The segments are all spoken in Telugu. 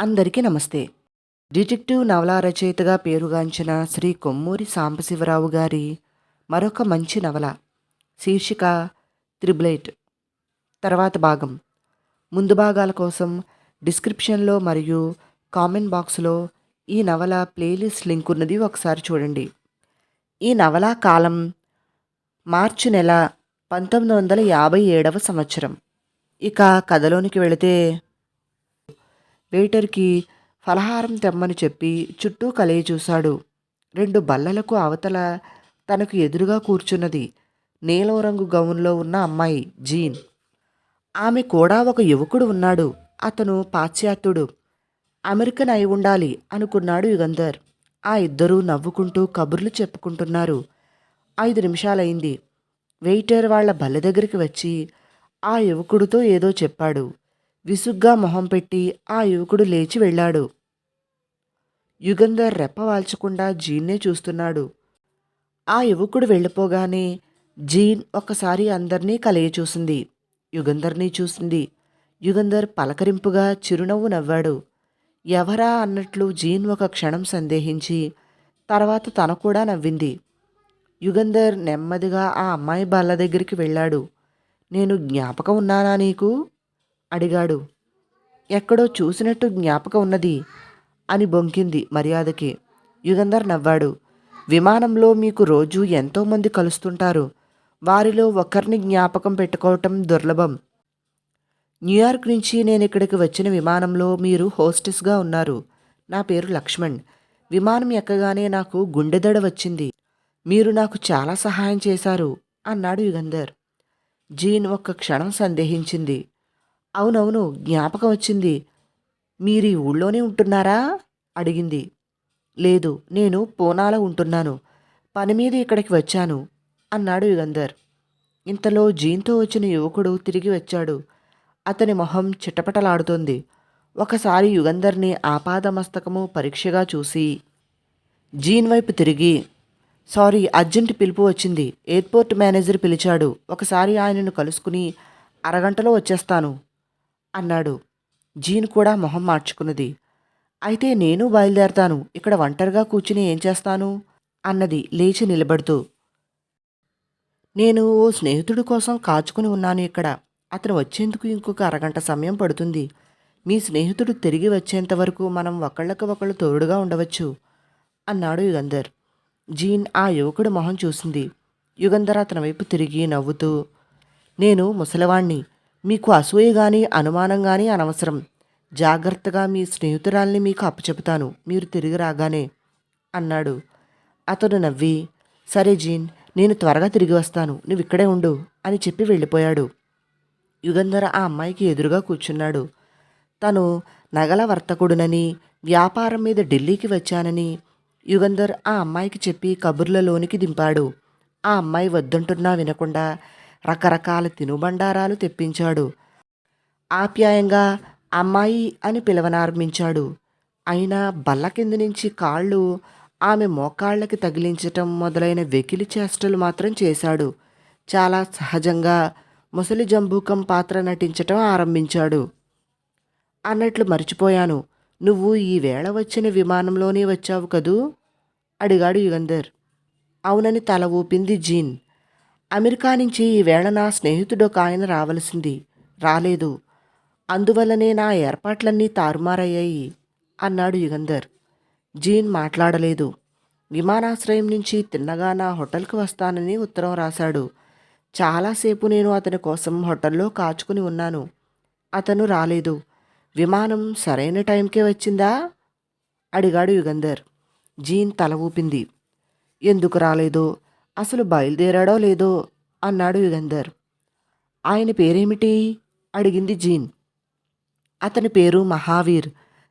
అందరికీ నమస్తే. డిటెక్టివ్ నవలా రచయితగా పేరుగాంచిన శ్రీ కొమ్మూరి సాంబశివరావు గారి మరొక మంచి నవల శీర్షిక త్రిబ్లైట్. తర్వాత భాగం. ముందు భాగాల కోసం డిస్క్రిప్షన్లో మరియు కామెంట్ బాక్స్లో ఈ నవల ప్లేలిస్ట్ లింక్ ఉన్నది ఒకసారి చూడండి. ఈ నవల కాలం మార్చి నెల పంతొమ్మిది వందల యాభై ఏడవ సంవత్సరం. ఇక కథలోనికి వెళితే వెయిటర్కి ఫలహారం తెమ్మని చెప్పి చుట్టూ కలయి చూశాడు. రెండు బల్లలకు అవతల తనకు ఎదురుగా కూర్చున్నది నీలం రంగు గౌన్లో ఉన్న అమ్మాయి జీన్. ఆమె కూడా ఒక యువకుడు ఉన్నాడు. అతను పాశ్చాత్యుడు. అమెరికన్ అయి ఉండాలి అనుకున్నాడు యుగంధర్. ఆ ఇద్దరూ నవ్వుకుంటూ కబుర్లు చెప్పుకుంటున్నారు. ఐదు నిమిషాలైంది. వెయిటర్ వాళ్ళ బల్ల దగ్గరికి వచ్చి ఆ యువకుడితో ఏదో చెప్పాడు. విసుగ్గా మొహం పెట్టి ఆ యువకుడు లేచి వెళ్ళాడు. యుగంధర్ రెప్ప వాల్చకుండా జీన్నే చూస్తున్నాడు. ఆ యువకుడు వెళ్ళిపోగానే జీన్ ఒకసారి అందర్నీ కలయి చూసింది. యుగంధర్ని చూసింది. యుగంధర్ పలకరింపుగా చిరునవ్వు నవ్వాడు. ఎవరా అన్నట్లు జీన్ ఒక క్షణం సందేహించి తర్వాత తన కూడా నవ్వింది. యుగంధర్ నెమ్మదిగా ఆ అమ్మాయి బాల దగ్గరికి వెళ్ళాడు. నేను జ్ఞాపకం ఉన్నానా నీకు? అడిగాడు. ఎక్కడో చూసినట్టు జ్ఞాపకం ఉన్నది అని బొంకింది మర్యాదకి. యుగంధర్ నవ్వాడు. విమానంలో మీకు రోజు ఎంతోమంది కలుస్తుంటారు. వారిలో ఒకరిని జ్ఞాపకం పెట్టుకోవటం దుర్లభం. న్యూయార్క్ నుంచి నేను ఇక్కడికి వచ్చిన విమానంలో మీరు హోస్టెస్గా ఉన్నారు. నా పేరు లక్ష్మణ్. విమానం ఎక్కగానే నాకు గుండెదడ వచ్చింది. మీరు నాకు చాలా సహాయం చేశారు అన్నాడు యుగంధర్. జీన్ ఒక్క క్షణం సందేహించింది. అవునవును జ్ఞాపకం వచ్చింది. మీరు ఈ ఊళ్ళోనే ఉంటున్నారా? అడిగింది. లేదు నేను పూనాలో ఉంటున్నాను. పని మీద ఇక్కడికి వచ్చాను అన్నాడు యుగంధర్. ఇంతలో జీన్తో వచ్చిన యువకుడు తిరిగి వచ్చాడు. అతని మొహం చిటపటలాడుతోంది. ఒకసారి యుగంధర్ని ఆపాదమస్తకము పరీక్షగా చూసి జీన్ వైపు తిరిగి సారీ అర్జెంట్ పిలుపు వచ్చింది. ఎయిర్పోర్ట్ మేనేజర్ పిలిచాడు. ఒకసారి ఆయనను కలుసుకుని అరగంటలో వచ్చేస్తాను. అన్నాడు. జీన్ కూడా మొహం మార్చుకున్నది. అయితే నేను బయలుదేరతాను. ఇక్కడ ఒంటరిగా కూర్చుని ఏం చేస్తాను? అన్నది లేచి నిలబడుతూ. నేను ఓ స్నేహితుడి కోసం కాచుకుని ఉన్నాను ఇక్కడ. అతను వచ్చేందుకు ఇంకొక అరగంట సమయం పడుతుంది. మీ స్నేహితుడు తిరిగి వచ్చేంత వరకు మనం ఒకళ్ళకి ఒకళ్ళు తోడుగా ఉండవచ్చు అన్నాడు యుగంధర్. జీన్ ఆ యువకుడి మొహం చూసింది. యుగంధర్ అతని వైపు తిరిగి నవ్వుతూ నేను ముసలివాణ్ణి. మీకు అసూయ గాని అనుమానం గాని అనవసరం. జాగ్రత్తగా మీ స్నేహితురాల్ని మీకు అప్పచెపుతాను మీరు తిరిగి రాగానే అన్నాడు. అతడు నవ్వి సరే జీన్ నేను త్వరగా తిరిగి వస్తాను. నువ్వు ఇక్కడే ఉండు అని చెప్పి వెళ్ళిపోయాడు. యుగంధర ఆ అమ్మాయికి ఎదురుగా కూర్చున్నాడు. తను నగల వర్తకుడునని వ్యాపారం మీద ఢిల్లీకి వచ్చానని యుగంధర్ ఆ అమ్మాయికి చెప్పి కబుర్లలోనికి దింపాడు. ఆ అమ్మాయి వద్దంటున్నా వినకుండా రకరకాల తినుబండారాలు తెప్పించాడు. ఆప్యాయంగా అమ్మాయి అని పిలవనారంభించాడు. అయినా బల్ల కింద నుంచి కాళ్ళు ఆమె మోకాళ్ళకి తగిలించటం మొదలైన వెకిలి చేష్టలు మాత్రం చేశాడు. చాలా సహజంగా ముసలి జంబూకం పాత్ర నటించటం ఆరంభించాడు. అన్నట్లు మర్చిపోయాను. నువ్వు ఈ వేళ వచ్చిన విమానంలోనే వచ్చావు కదూ? అడిగాడు యుగంధర్. అవునని తల ఊపింది జీన్. అమెరికా నుంచి ఈ వేళ నా స్నేహితుడొక ఆయన రావలసింది. రాలేదు. అందువల్లనే నా ఏర్పాట్లన్నీ తారుమారయ్యాయి అన్నాడు యుగంధర్. జీన్ మాట్లాడలేదు. విమానాశ్రయం నుంచి తిన్నగా నా హోటల్కి వస్తానని ఉత్తరం రాశాడు. చాలాసేపు నేను అతని కోసం హోటల్లో కాచుకుని ఉన్నాను. అతను రాలేదు. విమానం సరైన టైంకే వచ్చిందా? అడిగాడు యుగంధర్. జీన్ తల ఊపింది. ఎందుకు రాలేదో? అసలు బయలుదేరాడో లేదో అన్నాడు యుగంధర్. ఆయన పేరేమిటి? అడిగింది జీన్. అతని పేరు మహావీర్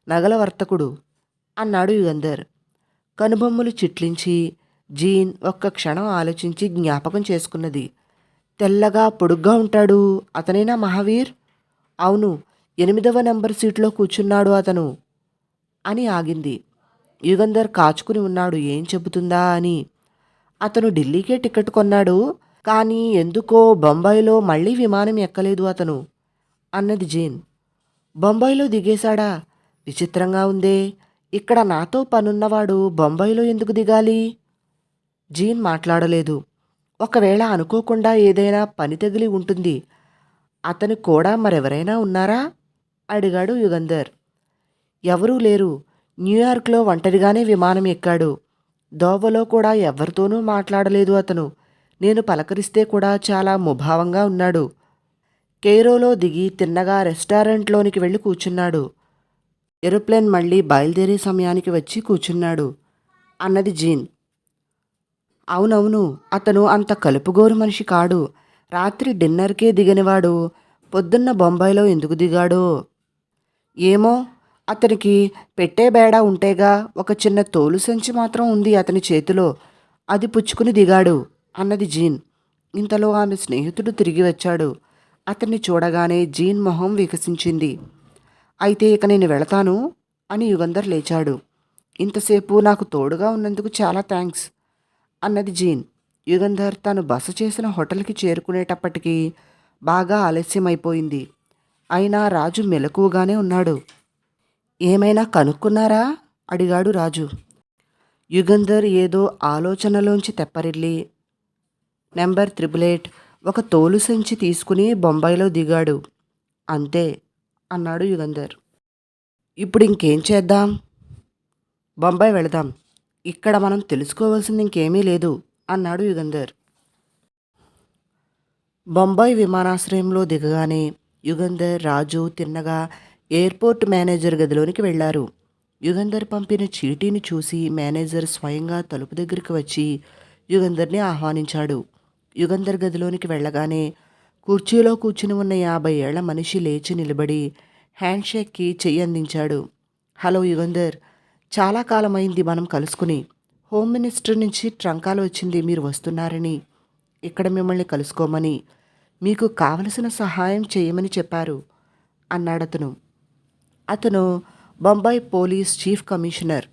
నగల వర్తకుడు అన్నాడు యుగంధర్. కనుబొమ్మలు చిట్లించి జీన్ ఒక్క క్షణం ఆలోచించి జ్ఞాపకం చేసుకున్నది. తెల్లగా పొడుగ్గా ఉంటాడు అతనేనా మహావీర్? అవును ఎనిమిదవ నెంబర్ సీట్లో కూర్చున్నాడు అతను అని ఆగింది. యుగంధర్ కాచుకుని ఉన్నాడు ఏం చెబుతుందా అని అతను ఢిల్లీకే టికెట్ కొన్నాడు. కానీ ఎందుకో బొంబాయిలో మళ్ళీ విమానం ఎక్కలేదు అతను అన్నది జీన్. బొంబాయిలో దిగేశాడా? విచిత్రంగా ఉందే. ఇక్కడ నాతో పనున్నవాడు బొంబాయిలో ఎందుకు దిగాలి? జీన్ మాట్లాడలేదు. ఒకవేళ అనుకోకుండా ఏదైనా పని తగిలి ఉంటుంది. అతను కూడా మరెవరైనా ఉన్నారా? అడిగాడు యుగంధర్. ఎవరూ లేరు. న్యూయార్క్లో ఒంటరిగానే విమానం ఎక్కాడు. దోవలో కూడా ఎవరితోనూ మాట్లాడలేదు అతను. నేను పలకరిస్తే కూడా చాలా ముభావంగా ఉన్నాడు. కేరోలో దిగి తిన్నగా రెస్టారెంట్లోనికి వెళ్ళి కూర్చున్నాడు ఏరోప్లేన్ మళ్ళీ బయలుదేరే సమయానికి వచ్చి కూర్చున్నాడు అన్నది జీన్. అవునవును అతను అంత కలుపుగోరు మనిషి కాడు. రాత్రి డిన్నర్కే దిగనివాడు. పొద్దున్న బొంబాయిలో ఎందుకు దిగాడో? ఏమో? అతనికి పెట్టే బేడ ఉంటేగా ఒక చిన్న తోలు సంచి మాత్రం ఉంది అతని చేతిలో. అది పుచ్చుకుని దిగాడు అన్నది జీన్. ఇంతలో ఆమె స్నేహితుడు తిరిగి వచ్చాడు. అతన్ని చూడగానే జీన్ మొహం వికసించింది. అయితే ఇక నేను వెళతాను అని యుగంధర్ లేచాడు. ఇంతసేపు నాకు తోడుగా ఉన్నందుకు చాలా థ్యాంక్స్ అన్నది జీన్. యుగంధర్ తాను బస చేసిన హోటల్కి చేరుకునేటప్పటికీ బాగా ఆలస్యమైపోయింది. అయినా రాజు మెలకువగానే ఉన్నాడు. ఏమైనా కనుక్కున్నారా? అడిగాడు రాజు. యుగంధర్ ఏదో ఆలోచనలోంచి తెప్పరిల్లి నెంబర్ త్రిబుల్ ఎయిట్ ఒక తోలు సంచి తీసుకుని బొంబాయిలో దిగాడు. అంతే అన్నాడు యుగంధర్. ఇప్పుడు ఇంకేం చేద్దాం? బొంబాయి వెళదాం. ఇక్కడ మనం తెలుసుకోవాల్సింది ఇంకేమీ లేదు అన్నాడు యుగంధర్. బొంబాయి విమానాశ్రయంలో దిగగానే యుగంధర్ రాజు తిన్నగా ఎయిర్పోర్ట్ మేనేజర్ గదిలోనికి వెళ్ళారు. యుగంధర్ పంపిన చీటీని చూసి మేనేజర్ స్వయంగా తలుపు దగ్గరికి వచ్చి యుగంధర్ని ఆహ్వానించాడు. యుగంధర్ గదిలోనికి వెళ్ళగానే కుర్చీలో కూర్చుని ఉన్న యాభై ఏళ్ళ మనిషి లేచి నిలబడి హ్యాండ్షేక్కి చెయ్యి అందించాడు. హలో యుగంధర్ చాలా కాలమైంది మనం కలుసుకుని. హోమ్ మినిస్టర్ నుంచి ట్రంకాలు వచ్చింది మీరు వస్తున్నారని. ఇక్కడ మిమ్మల్ని కలుసుకోమని. మీకు కావలసిన సహాయం చేయమని చెప్పారు అన్నాడతను. అతను Bombay police chief commissioner.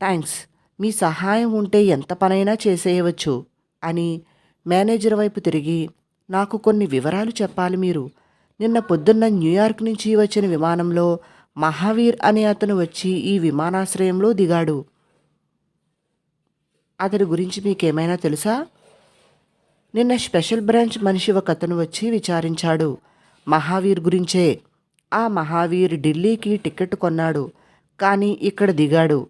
Thanks మీ సహాయం ఉంటే ఎంత పనైనా చేసేయవచ్చు అని మేనేజర్ వైపు తిరిగి నాకు కొన్ని వివరాలు చెప్పాలి మీరు. నిన్న పొద్దున్న న్యూయార్క్ నుంచి వచ్చిన విమానంలో మహావీర్ అనే అతను వచ్చి ఈ విమానాశ్రయంలో దిగాడు. అతని గురించి మీకేమైనా తెలుసా? నిన్న స్పెషల్ బ్రాంచ్ మనిషి ఒక అతను వచ్చి విచారించాడు. మహావీర్ గురించే ఆ మహావీర్ ఢిల్లీకి టికెట్ కొన్నాడు కానీ ఇక్కడ దిగాడు.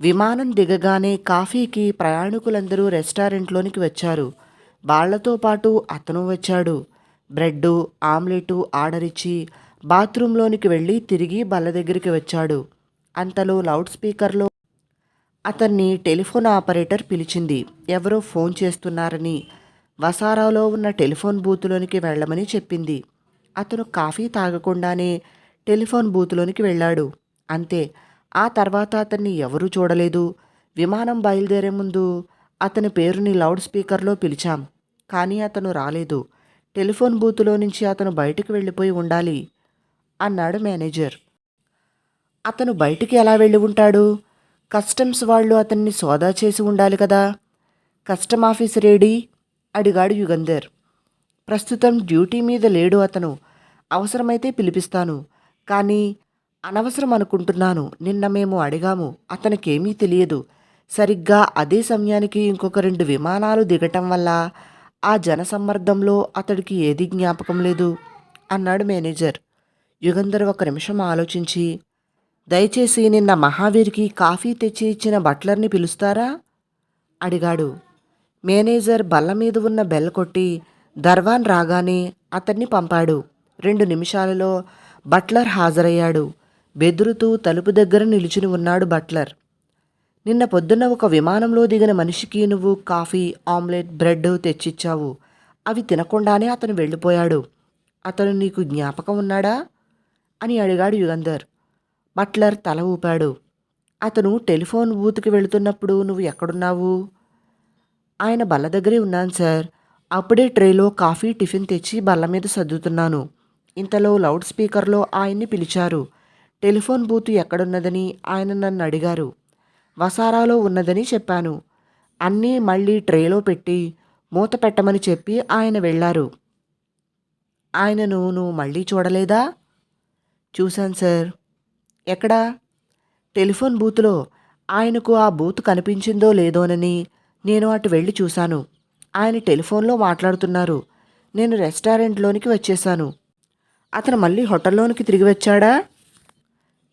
విమానం దిగగానే కాఫీకి ప్రయాణికులందరూ రెస్టారెంట్లోనికి వచ్చారు. వాళ్ళతో పాటు అతను వచ్చాడు. బ్రెడ్ ఆమ్లెట్ ఆర్డర్ ఇచ్చి బాత్రూంలోనికి వెళ్ళి తిరిగి బల్ల దగ్గరికి వచ్చాడు. అంతలో లౌడ్ స్పీకర్లో అతన్ని టెలిఫోన్ ఆపరేటర్ పిలిచింది. ఎవరో ఫోన్ చేస్తున్నారని వసారాలో ఉన్న టెలిఫోన్ బూత్లోనికి వెళ్ళమని చెప్పింది. అతను కాఫీ తాగకుండానే టెలిఫోన్ బూత్లోనికి వెళ్ళాడు. అంతే. ఆ తర్వాత అతన్ని ఎవరూ చూడలేదు. విమానం బయలుదేరే ముందు అతని పేరుని లౌడ్ స్పీకర్లో పిలిచాం. కానీ అతను రాలేదు. టెలిఫోన్ బూత్లో నుంచి అతను బయటికి వెళ్ళిపోయి ఉండాలి అన్నాడు మేనేజర్. అతను బయటికి ఎలా వెళ్ళి ఉంటాడు? కస్టమ్స్ వాళ్ళు అతన్ని సోదా చేసి ఉండాలి కదా? కస్టమ్ ఆఫీసర్ ఏడి? అడిగాడు యుగంధర్. ప్రస్తుతం డ్యూటీ మీద లేడు అతను. అవసరమైతే పిలిపిస్తాను. కానీ అనవసరం అనుకుంటున్నాను. నిన్న మేము అడిగాము. అతనికేమీ తెలియదు. సరిగ్గా అదే సమయానికి ఇంకొక రెండు విమానాలు దిగటం వల్ల ఆ జనసమ్మర్దంలో అతడికి ఏది జ్ఞాపకం లేదు అన్నాడు మేనేజర్. యుగంధర్ ఒక నిమిషం ఆలోచించి దయచేసి నిన్న మహావీర్కి కాఫీ తెచ్చి ఇచ్చిన బట్లర్ని పిలుస్తారా? అడిగాడు. మేనేజర్ బల్ల మీద ఉన్న బెల్ కొట్టి దర్వాన్ రాగానే అతన్ని పంపాడు. రెండు నిమిషాలలో బట్లర్ హాజరయ్యాడు. బెదురుతూ తలుపు దగ్గర నిలుచుని ఉన్నాడు బట్లర్. నిన్న పొద్దున్న ఒక విమానంలో దిగిన మనిషికి నువ్వు కాఫీ ఆమ్లెట్ బ్రెడ్ తెచ్చిచ్చావు. అవి తినకుండానే అతను వెళ్ళిపోయాడు. అతను నీకు జ్ఞాపకం ఉన్నాడా? అని అడిగాడు యుగంధర్. బట్లర్ తల ఊపాడు. అతను టెలిఫోన్ బూత్కి వెళుతున్నప్పుడు నువ్వు ఎక్కడున్నావు? ఆయన బల్ల దగ్గరే ఉన్నాను సార్. అప్పుడే ట్రేలో కాఫీ టిఫిన్ తెచ్చి బల్ల మీద సర్దుతున్నాను. ఇంతలో లౌడ్ స్పీకర్లో ఆయన్ని పిలిచారు. టెలిఫోన్ బూత్ ఎక్కడున్నదని ఆయన నన్ను అడిగారు. వసారాలో ఉన్నదని చెప్పాను. అన్నీ మళ్ళీ ట్రేలో పెట్టి మూత పెట్టమని చెప్పి ఆయన వెళ్ళారు. ఆయనను నువ్వు మళ్ళీ చూడలేదా? చూశాను సార్. ఎక్కడా? టెలిఫోన్ బూత్లో ఆయనకు ఆ బూత్ కనిపించిందో లేదోనని నేను అటు వెళ్ళి చూశాను. ఆయన టెలిఫోన్లో మాట్లాడుతున్నారు. నేను రెస్టారెంట్లోనికి వచ్చేశాను. అతను మళ్ళీ హోటల్లోనికి తిరిగి వచ్చాడా?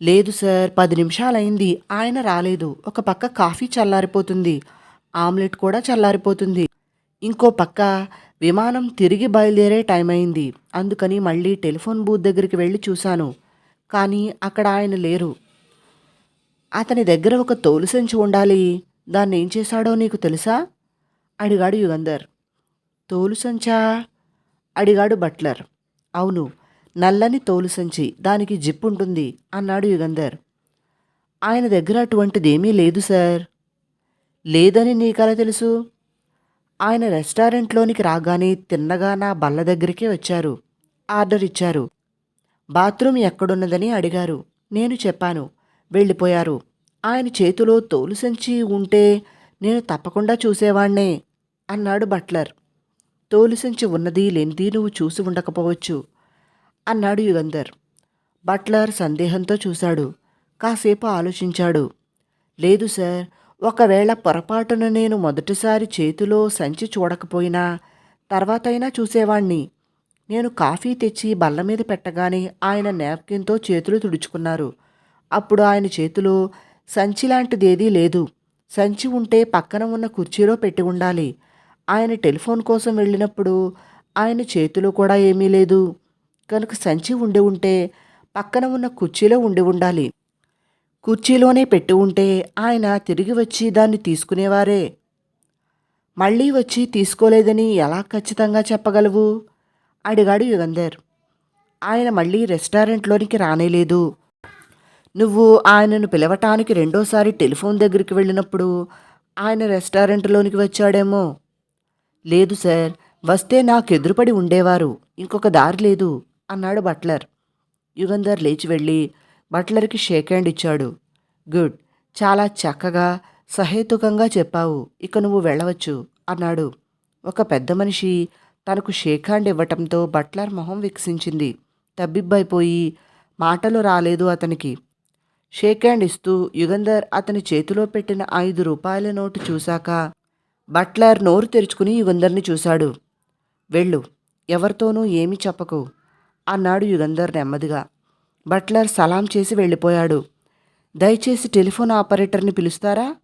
లేదు సార్ పది నిమిషాలైంది. ఆయన రాలేదు. ఒక పక్క కాఫీ చల్లారిపోతుంది. ఆమ్లెట్ కూడా చల్లారిపోతుంది. ఇంకో పక్క విమానం తిరిగి బయలుదేరే టైం అయింది అందుకని మళ్ళీ టెలిఫోన్ బూత్ దగ్గరికి వెళ్ళి చూశాను. కానీ అక్కడ ఆయన లేరు. అతని దగ్గర ఒక తోలు సంచి ఉండాలి. దాన్ని ఏం చేశాడో నీకు తెలుసా? అడిగాడు యుగంధర్. తోలు సంచా? అడిగాడు బట్లర్. అవును నల్లని తోలు సంచి దానికి జిప్ ఉంటుంది అన్నాడు యుగంధర్. ఆయన దగ్గర అటువంటిదేమీ లేదు సార్. లేదని నీకలా తెలుసు? ఆయన రెస్టారెంట్లోనికి రాగానే తిన్నగా నా బల్ల దగ్గరికే వచ్చారు. ఆర్డర్ ఇచ్చారు. బాత్రూమ్ ఎక్కడున్నదని అడిగారు. నేను చెప్పాను వెళ్ళిపోయారు. ఆయన చేతిలో తోలు సంచి ఉంటే నేను తప్పకుండా చూసేవాణ్ణే అన్నాడు బట్లర్. తోలుసించి ఉన్నది లేనిది నువ్వు చూసి ఉండకపోవచ్చు అన్నాడు యుగంధర్. బట్లర్ సందేహంతో చూశాడు కాసేపు ఆలోచించాడు. లేదు సార్ ఒకవేళ పొరపాటున నేను మొదటిసారి చేతిలో సంచి చూడకపోయినా తర్వాతైనా చూసేవాణ్ణి. నేను కాఫీ తెచ్చి బల్ల మీద పెట్టగానే ఆయన నాప్కిన్తో చేతులు తుడుచుకున్నారు. అప్పుడు ఆయన చేతిలో సంచి లాంటిదేదీ లేదు. సంచి ఉంటే పక్కన ఉన్న కుర్చీలో పెట్టి ఉండాలి. ఆయన టెలిఫోన్ కోసం వెళ్ళినప్పుడు ఆయన చేతిలో కూడా ఏమీ లేదు. కనుక సంచి ఉండి ఉంటే పక్కన ఉన్న కుర్చీలో ఉండి ఉండాలి. కుర్చీలోనే పెట్టి ఉంటే ఆయన తిరిగి వచ్చి దాన్ని తీసుకునేవారే. మళ్ళీ వచ్చి తీసుకోలేదని ఎలా ఖచ్చితంగా చెప్పగలవు? అడిగాడు యుగంధర్. ఆయన మళ్ళీ రెస్టారెంట్లోనికి రానేలేదు. నువ్వు ఆయనను పిలవటానికి రెండోసారి టెలిఫోన్ దగ్గరికి వెళ్ళినప్పుడు ఆయన రెస్టారెంట్లోనికి వచ్చాడేమో. లేదు సార్. వస్తే నాకు ఎదురుపడి ఉండేవారు. ఇంకొక దారి లేదు అన్నాడు బట్లర్. యుగంధర్ లేచి వెళ్ళి బట్లర్కి షేక్ హ్యాండ్ ఇచ్చాడు. గుడ్. చాలా చక్కగా సహేతుకంగా చెప్పావు. ఇక నువ్వు వెళ్ళవచ్చు అన్నాడు. ఒక పెద్ద మనిషి తనకు షేక్ హ్యాండ్ ఇవ్వటంతో బట్లర్ మొహం వికసించింది. తబ్బిబ్బైపోయి మాటలు రాలేదు అతనికి. షేక్ హ్యాండ్ ఇస్తూ యుగంధర్ అతని చేతిలో పెట్టిన ఐదు రూపాయల నోటు చూశాక బట్లర్ నోరు తెరుచుకుని యుగంధర్ని చూశాడు. వెళ్ళు ఎవరితోనూ ఏమీ చెప్పకు అన్నాడు యుగంధర్ నెమ్మదిగా. బట్లర్ సలాం చేసి వెళ్ళిపోయాడు. దయచేసి టెలిఫోన్ ఆపరేటర్ని పిలుస్తారా?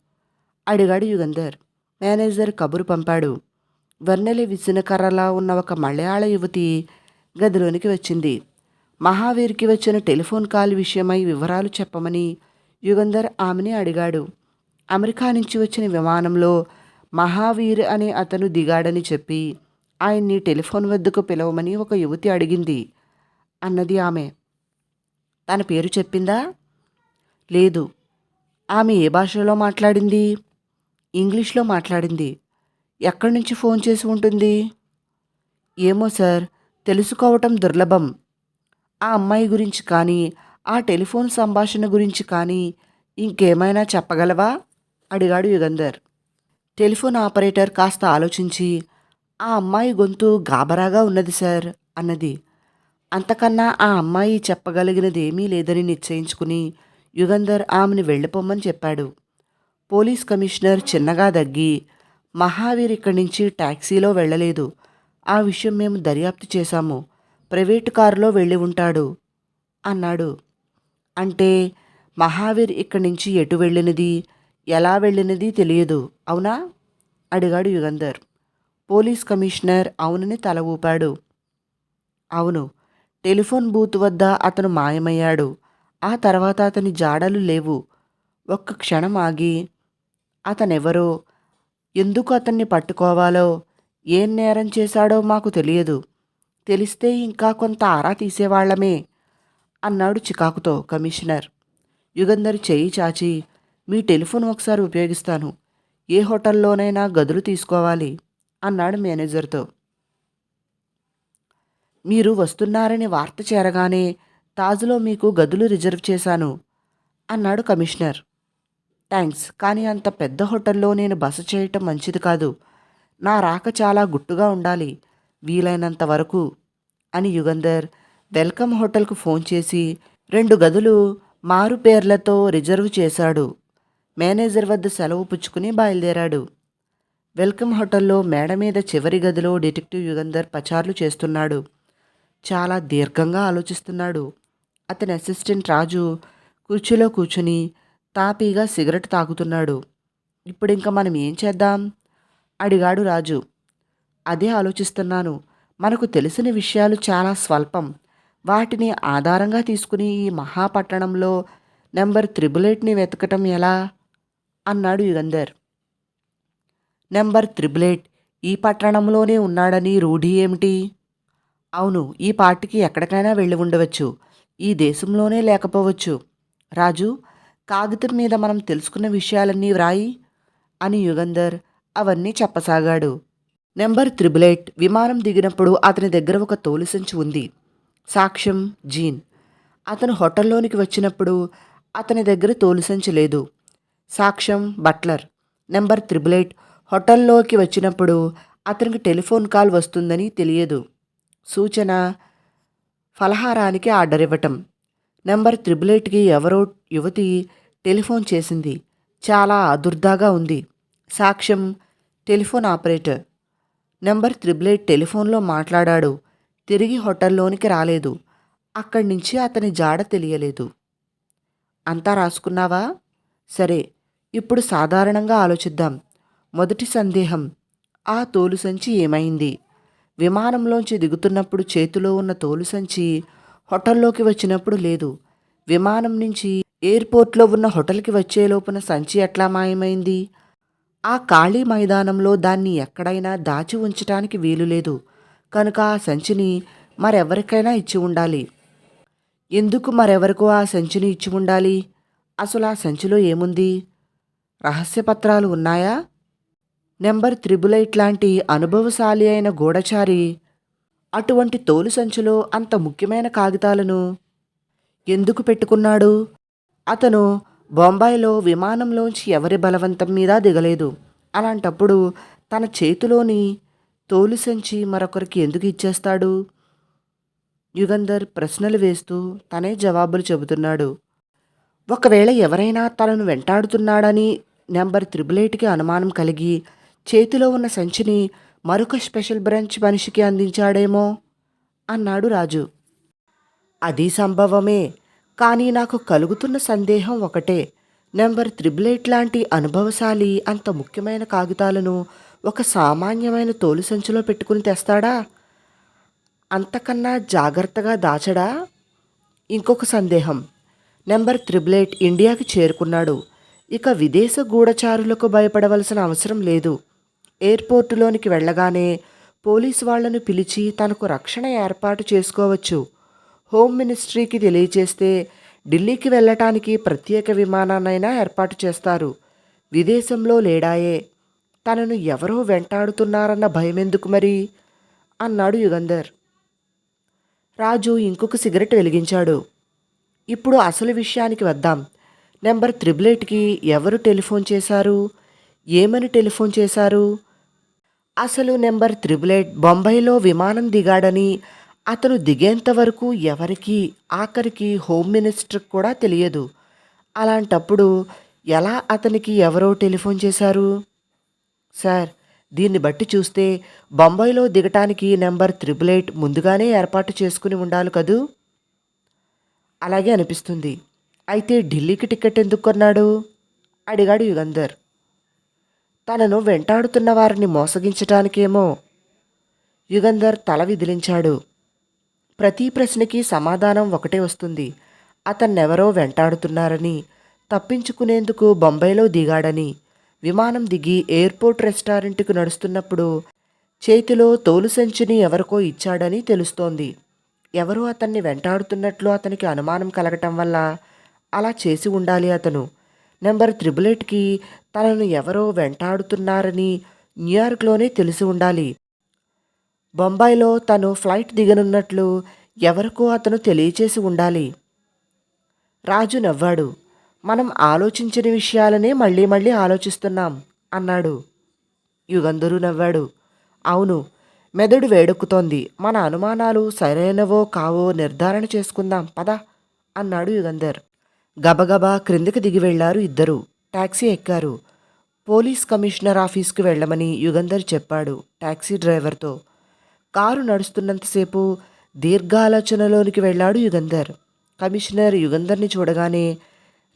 అడిగాడు యుగంధర్. మేనేజర్ కబురు పంపాడు. వర్ణలి విసినకర్రలా ఉన్న ఒక మలయాళ యువతి గదిలోనికి వచ్చింది. మహావీర్కి వచ్చిన టెలిఫోన్ కాల్ విషయమై వివరాలు చెప్పమని యుగంధర్ ఆమెని అడిగాడు. అమెరికా నుంచి వచ్చిన విమానంలో మహావీర్ అనే అతను దిగాడని చెప్పి ఆయన్ని టెలిఫోన్ వద్దకు పిలవమని ఒక యువతి అడిగింది. అన్నది ఆమె. తన పేరు చెప్పిందా? లేదు. ఆమె ఏ భాషలో మాట్లాడింది? ఇంగ్లీష్లో మాట్లాడింది. ఎక్కడి నుంచి ఫోన్ చేసి ఉంటుంది? ఏమో సార్ తెలుసుకోవటం దుర్లభం. ఆ అమ్మాయి గురించి కానీ ఆ టెలిఫోన్ సంభాషణ గురించి కానీ ఇంకేమైనా చెప్పగలవా? అడిగాడు యుగంధర్. టెలిఫోన్ ఆపరేటర్ కాస్త ఆలోచించి ఆ అమ్మాయి గొంతు గాబరాగా ఉన్నది సార్ అన్నది. అంతకన్నా ఆ అమ్మాయి చెప్పగలిగినది ఏమీ లేదని నిశ్చయించుకుని యుగంధర్ ఆమెను వెళ్ళిపోమ్మని చెప్పాడు. పోలీస్ కమిషనర్ చిన్నగా దగ్గి మహావీర్ ఇక్కడి నుంచి ట్యాక్సీలో వెళ్ళలేదు. ఆ విషయం మేము దర్యాప్తు చేశాము. ప్రైవేటు కారులో వెళ్ళి ఉంటాడు అన్నాడు. అంటే మహావీర్ ఇక్కడి నుంచి ఎటు వెళ్ళినది? ఎలా వెళ్ళినది తెలియదు. అవునా? అడిగాడు యుగంధర్. పోలీస్ కమిషనర్ అవునని తల ఊపాడు. అవును. టెలిఫోన్ బూత్ వద్ద అతను మాయమయ్యాడు. ఆ తర్వాత అతని జాడలు లేవు. ఒక్క క్షణం ఆగి అతనెవరో ఎందుకు అతన్ని పట్టుకోవాలో ఏం నేరం చేశాడో మాకు తెలియదు. తెలిస్తే ఇంకా కొంత ఆరా తీసేవాళ్ళమే అన్నాడు చికాకుతో కమిషనర్. యుగంధర్ చేయి చాచి మీ టెలిఫోన్ ఒకసారి ఉపయోగిస్తాను. ఏ హోటల్లోనైనా గదులు తీసుకోవాలి అన్నాడు మేనేజర్తో. మీరు వస్తున్నారని వార్త చేరగానే తాజ్లో మీకు గదులు రిజర్వ్ చేశాను అన్నాడు కమిషనర్. థ్యాంక్స్ కానీ అంత పెద్ద హోటల్లో నేను బస చేయటం మంచిది కాదు. నా రాక చాలా గుట్టుగా ఉండాలి. వీలైనంత వరకు అని యుగంధర్ వెల్కమ్ హోటల్కు ఫోన్ చేసి రెండు గదులు మారు పేర్లతో రిజర్వ్ చేశాడు. మేనేజర్ వద్ద సెలవు పుచ్చుకుని బయలుదేరాడు. వెల్కమ్ హోటల్లో మేడ మీద చివరి గదిలో డిటెక్టివ్ యుగంధర్ పచార్లు చేస్తున్నాడు. చాలా దీర్ఘంగా ఆలోచిస్తున్నాడు. అతని అసిస్టెంట్ రాజు కుర్చీలో కూర్చుని తాపీగా సిగరెట్ తాగుతున్నాడు. ఇప్పుడు ఇంకా మనం ఏం చేద్దాం? అడిగాడు రాజు. అదే ఆలోచిస్తున్నాను. మనకు తెలిసిన విషయాలు చాలా స్వల్పం. వాటిని ఆధారంగా తీసుకుని ఈ మహాపట్టణంలో నెంబర్ త్రిబుల్ ఎయిట్ని వెతకటం ఎలా? అన్నాడు యుగంధర్. నెంబర్ త్రిబుల్ ఎయిట్ ఈ పట్టణంలోనే ఉన్నాడని రూఢి ఏమిటి? అవును ఈ పార్టీకి ఎక్కడికైనా వెళ్ళి ఉండవచ్చు. ఈ దేశంలోనే లేకపోవచ్చు. రాజు కాగితం మీద మనం తెలుసుకున్న విషయాలన్నీ వ్రాయి అని యుగంధర్ అవన్నీ చెప్పసాగాడు. నెంబర్ త్రిబుల్ ఎయిట్ విమానం దిగినప్పుడు అతని దగ్గర ఒక తోలు సంచి ఉంది. సాక్ష్యం జీన్. అతను హోటల్లోనికి వచ్చినప్పుడు అతని దగ్గర తోలు సంచి లేదు. సాక్ష్యం బట్లర్. Number triple eight. హోటల్లోకి వచ్చినప్పుడు అతనికి టెలిఫోన్ కాల్ వస్తుందని తెలియదు. సూచన ఫలహారానికి ఆర్డర్ ఇవ్వటం. నెంబర్ త్రిబుల్ ఎయిట్కి ఎవరో యువతి టెలిఫోన్ చేసింది. చాలా అదుర్దాగా ఉంది. సాక్ష్యం telephone operator. Number triple eight టెలిఫోన్లో మాట్లాడాడు. తిరిగి హోటల్లోనికి రాలేదు. అక్కడి నుంచి అతని జాడ తెలియలేదు. అంతా రాసుకున్నావా? సరే ఇప్పుడు సాధారణంగా ఆలోచిద్దాం. మొదటి సందేహం ఆ తోలు సంచి ఏమైంది? విమానంలోంచి దిగుతున్నప్పుడు చేతిలో ఉన్న తోలు సంచి హోటల్లోకి వచ్చినప్పుడు లేదు. విమానం నుంచి ఎయిర్పోర్ట్లో ఉన్న హోటల్కి వచ్చేలోపున సంచి ఎట్లా మాయమైంది? ఆ ఖాళీ మైదానంలో దాన్ని ఎక్కడైనా దాచి ఉంచటానికి వీలు లేదు. కనుక ఆ సంచిని మరెవరికైనా ఇచ్చి ఉండాలి. ఎందుకు మరెవరికో ఆ సంచిని ఇచ్చి ఉండాలి? అసలు ఆ సంచిలో ఏముంది? రహస్య పత్రాలు ఉన్నాయా? నెంబర్ త్రిబుల్ లాంటి అనుభవశాలి అయిన గూఢచారి అటువంటి తోలు సంచిలో అంత ముఖ్యమైన కాగితాలను ఎందుకు పెట్టుకున్నాడు? అతను బొంబాయిలో విమానంలోంచి ఎవరి బలవంతం మీద దిగలేదు. అలాంటప్పుడు తన చేతిలోని తోలు సంచి మరొకరికి ఎందుకు ఇచ్చేస్తాడు? యుగంధర్ ప్రశ్నలు వేస్తూ తనే జవాబులు చెబుతున్నాడు. ఒకవేళ ఎవరైనా తనను వెంటాడుతున్నాడని నెంబర్ త్రిబుల్ ఎయిట్కి అనుమానం కలిగి చేతిలో ఉన్న సంచిని మరొక స్పెషల్ బ్రాంచ్ మనిషికి అందించాడేమో అన్నాడు రాజు. అది సంభవమే కానీ నాకు కలుగుతున్న సందేహం ఒకటే. నెంబర్ త్రిబుల్ ఎయిట్ లాంటి అనుభవశాలి అంత ముఖ్యమైన కాగితాలను ఒక సామాన్యమైన తోలు సంచిలో పెట్టుకుని తెస్తాడా? అంతకన్నా జాగ్రత్తగా దాచడా? ఇంకొక సందేహం నెంబర్ త్రిబుల్ ఎయిట్ ఇండియాకి చేరుకున్నాడు. ఇక విదేశ గూఢచారులకు భయపడవలసిన అవసరం లేదు. ఎయిర్పోర్టులోనికి వెళ్ళగానే పోలీసు వాళ్ళను పిలిచి తనకు రక్షణ ఏర్పాటు చేసుకోవచ్చు. హోమ్ మినిస్ట్రీకి తెలియచేస్తే ఢిల్లీకి వెళ్ళటానికి ప్రత్యేక విమానాన్నైనా ఏర్పాటు చేస్తారు. విదేశంలో లేడాయే. తనను ఎవరో వెంటాడుతున్నారన్న భయమెందుకు మరి? అన్నాడు యుగంధర్. రాజు ఇంకొక సిగరెట్ వెలిగించాడు. ఇప్పుడు అసలు విషయానికి వద్దాం. నెంబర్ త్రిబుల్ ఎయిట్కి ఎవరు టెలిఫోన్ చేశారు? ఏమని టెలిఫోన్ చేశారు? అసలు నెంబర్ త్రిబుల్ ఎయిట్ బొంబాయిలో విమానం దిగాడని అతను దిగేంత వరకు ఎవరికి ఆఖరికి హోమ్ మినిస్టర్ కూడా తెలియదు. అలాంటప్పుడు ఎలా అతనికి ఎవరో టెలిఫోన్ చేశారు? సార్ దీన్ని బట్టి చూస్తే బొంబాయిలో దిగటానికి నెంబర్ త్రిబుల్ ఎయిట్ ముందుగానే ఏర్పాటు చేసుకుని ఉండాలి కదూ? అలాగే అనిపిస్తుంది. అయితే ఢిల్లీకి టికెట్ ఎందుకు కొన్నాడు? అడిగాడు యుగంధర్. తనను వెంటాడుతున్న వారిని మోసగించటానికేమో? యుగంధర్ తల విదిలించాడు. ప్రతి ప్రశ్నకి సమాధానం ఒకటే వస్తుంది. అతన్నెవరో వెంటాడుతున్నారని తప్పించుకునేందుకు బొంబాయిలో దిగాడని విమానం దిగి ఎయిర్పోర్ట్ రెస్టారెంట్కు నడుస్తున్నప్పుడు చేతిలో తోలు సంచిని ఎవరికో ఇచ్చాడని తెలుస్తోంది. ఎవరో అతన్ని వెంటాడుతున్నట్లు అతనికి అనుమానం కలగటం వల్ల అలా చేసి ఉండాలి అతను. నెంబర్ త్రిబుల్ ఎయిట్కి తనను ఎవరో వెంటాడుతున్నారని న్యూయార్క్లోనే తెలిసి ఉండాలి. బొంబాయిలో తను ఫ్లైట్ దిగనున్నట్లు ఎవరికో అతను తెలియచేసి ఉండాలి. రాజు నవ్వాడు. మనం ఆలోచించిన విషయాలనే మళ్ళీ మళ్ళీ ఆలోచిస్తున్నాం అన్నాడు. యుగంధరు నవ్వాడు. అవును మెదడు వేడెక్కుతోంది. మన అనుమానాలు సరైనవో కావో నిర్ధారణ చేసుకుందాం పద అన్నాడు యుగంధర్. గబగబా క్రిందకి దిగి వెళ్ళారు ఇద్దరు. టాక్సీ ఎక్కారు. పోలీస్ కమిషనర్ ఆఫీస్కి వెళ్ళమని యుగంధర్ చెప్పాడు టాక్సీ డ్రైవర్తో. కారు నడుస్తున్నంతసేపు దీర్ఘాలోచనలోనికి వెళ్ళాడు యుగంధర్. కమిషనర్ యుగంధర్ని చూడగానే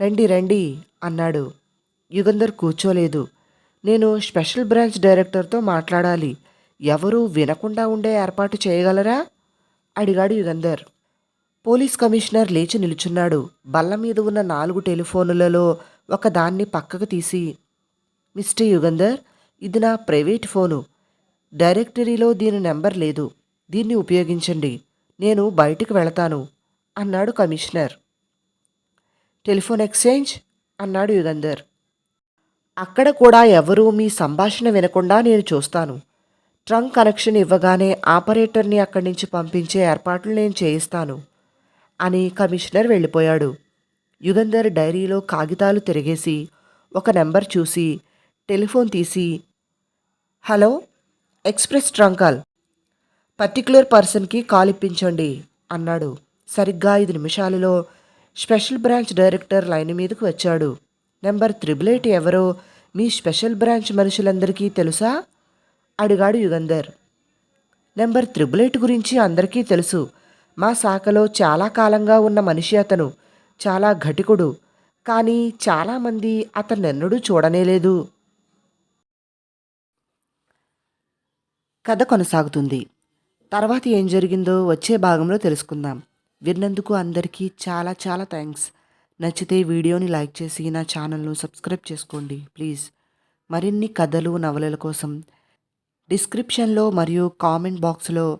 రండి రండి అన్నాడు. యుగంధర్ కూర్చోలేదు. నేను స్పెషల్ బ్రాంచ్ డైరెక్టర్తో మాట్లాడాలి. ఎవరూ వినకుండా ఉండే ఏర్పాటు చేయగలరా? అడిగాడు యుగంధర్. పోలీస్ కమిషనర్ లేచి నిలుచున్నాడు. బల్ల మీద ఉన్న నాలుగు టెలిఫోనులలో ఒక దాన్ని పక్కకు తీసి మిస్టర్ యుగంధర్ ఇది నా ప్రైవేట్ ఫోను. డైరెక్టరీలో దీని నెంబర్ లేదు. దీన్ని ఉపయోగించండి. నేను బయటికి వెళతాను అన్నాడు కమిషనర్. Telephone exchange? అన్నాడు యుగంధర్. అక్కడ కూడా ఎవరూ మీ సంభాషణ వినకుండా నేను చూస్తాను. ట్రంక్ కనెక్షన్ ఇవ్వగానే ఆపరేటర్ని అక్కడి నుంచి పంపించే ఏర్పాట్లు నేను చేయిస్తాను. అని కమిషనర్ వెళ్ళిపోయాడు. యుగంధర్ డైరీలో కాగితాలు తిరిగేసి ఒక నెంబర్ చూసి టెలిఫోన్ తీసి hello express trunk call particular పర్సన్కి కాల్ ఇప్పించండి అన్నాడు. సరిగ్గా ఐదు నిమిషాలలో స్పెషల్ బ్రాంచ్ డైరెక్టర్ లైన్ మీదకు వచ్చాడు. నెంబర్ త్రిబుల్ ఎయిట్ ఎవరో మీ స్పెషల్ బ్రాంచ్ మనుషులందరికీ తెలుసా? అడిగాడు యుగంధర్. నెంబర్ త్రిబుల్ ఎయిట్ గురించి అందరికీ తెలుసు. మా శాఖలో చాలా కాలంగా ఉన్న మనిషి అతను చాలా ఘటికుడు. కానీ చాలామంది అతన్నెన్నడూ చూడనేలేదు కథ కొనసాగుతుంది. తర్వాత ఏం జరిగిందో వచ్చే భాగంలో తెలుసుకుందాం. విన్నందుకు అందరికీ చాలా చాలా థ్యాంక్స్. నచ్చితే వీడియోని లైక్ చేసి నా ఛానల్ను సబ్స్క్రైబ్ చేసుకోండి ప్లీజ్. మరిన్ని కథలు నవలల కోసం డిస్క్రిప్షన్లో మరియు కామెంట్ బాక్స్లో